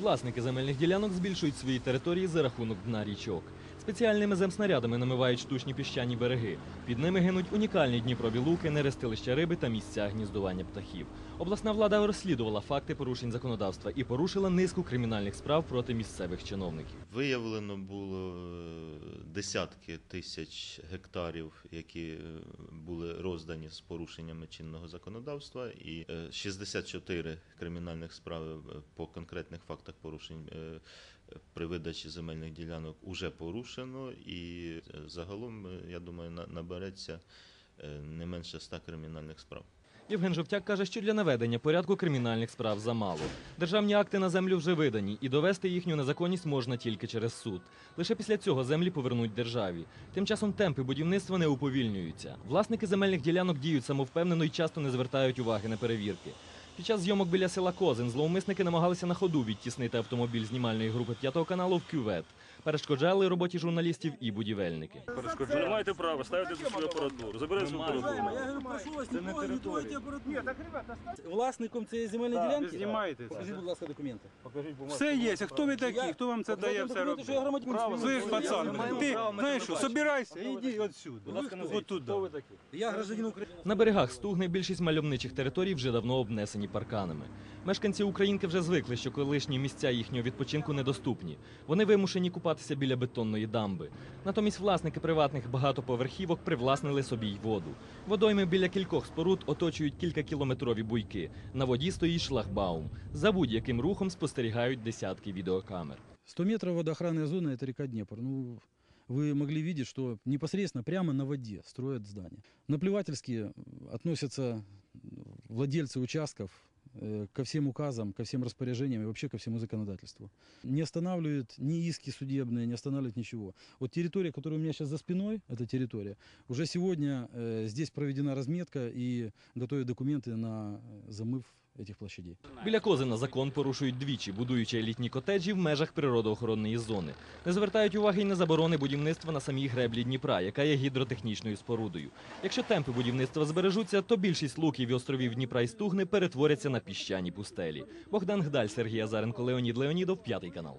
Власники земельних ділянок збільшують свої території за рахунок дна річок. Спеціальними земснарядами намивають штучні піщані береги. Під ними гинуть унікальні Дніпрові луки, нерестилища риби та місця гніздування птахів. Обласна влада розслідувала факти порушень законодавства і порушила низку кримінальних справ проти місцевих чиновників. Виявлено було е, десятки тисяч гектарів, які е, були роздані з порушеннями чинного законодавства, і е, 64 кримінальних справи е, по конкретних фактах порушень е, при видачі земельних ділянок уже порушено, і е, загалом, е, я думаю, набереться е, не менше 100 кримінальних справ. Євген Жовтяк каже, що для наведення порядку кримінальних справ замало. Державні акти на землю вже видані, і довести їхню незаконність можна тільки через суд. Лише після цього землі повернуть державі. Тим часом темпи будівництва не уповільнюються. Власники земельних ділянок діють самовпевнено і часто не звертають уваги на перевірки. Під час зйомок біля села Козин зловмисники намагалися на ходу відтіснити автомобіль знімальної групи п'ятого каналу в кювет. Перешкоджали роботі журналістів і будівельники. Ви не маєте права ставити тут свою апаратуру. Забирайте свою апаратуру. Я говорю, прошу вас, не трогайте апаратуру. Власником цієї земельної Так, ви ділянки? знімаєте. Покажіть, будь ласка, документи. Покажіть бумагу. Все є. Хто ви такі? Я- Хто вам це дає все документи, що я робити? громадянин. Слышь, пацан, ти знаєш що, собирайся, іди отсюди. Будь ласка, назвіть, От туди. хто ви такі? Я гражданин України. На берегах Стугни більшість мальовничих територій вже давно обнесені парканами. Мешканці Українки вже звикли, що колишні місця їхнього відпочинку недоступні. Вони вимушені купатися біля бетонної дамби. Натомість власники приватних багатоповерхівок привласнили собі й воду. Водойми біля кількох споруд оточують кількакілометрові буйки. На воді стоїть шлагбаум. За будь-яким рухом спостерігають десятки відеокамер. 100 метров водоохранная зона – это река Днепр. Ну, вы могли видеть, что непосредственно прямо на воде строят здания. Наплевательски э, относятся владельцы участков э, ко всем указам, ко всем распоряжениям и вообще ко всему законодательству. Не останавливают ни иски судебные, не останавливают ничего. Вот территория, которая у меня сейчас за спиной, эта территория, уже сегодня э, здесь проведена разметка и готовят документы на э, замыв этих площадей. Біля Козина закон порушують двічі, будуючи елітні котеджі в межах природоохоронної зони. Не звертають уваги й на заборони будівництва на самій греблі Дніпра, яка є гідротехнічною спорудою. Якщо темпи будівництва збережуться, то більшість луків і островів Дніпра і Стугни перетворяться на піщані пустелі. Богдан Гдаль, Сергій Азаренко, Леонід Леонідов, п'ятий канал.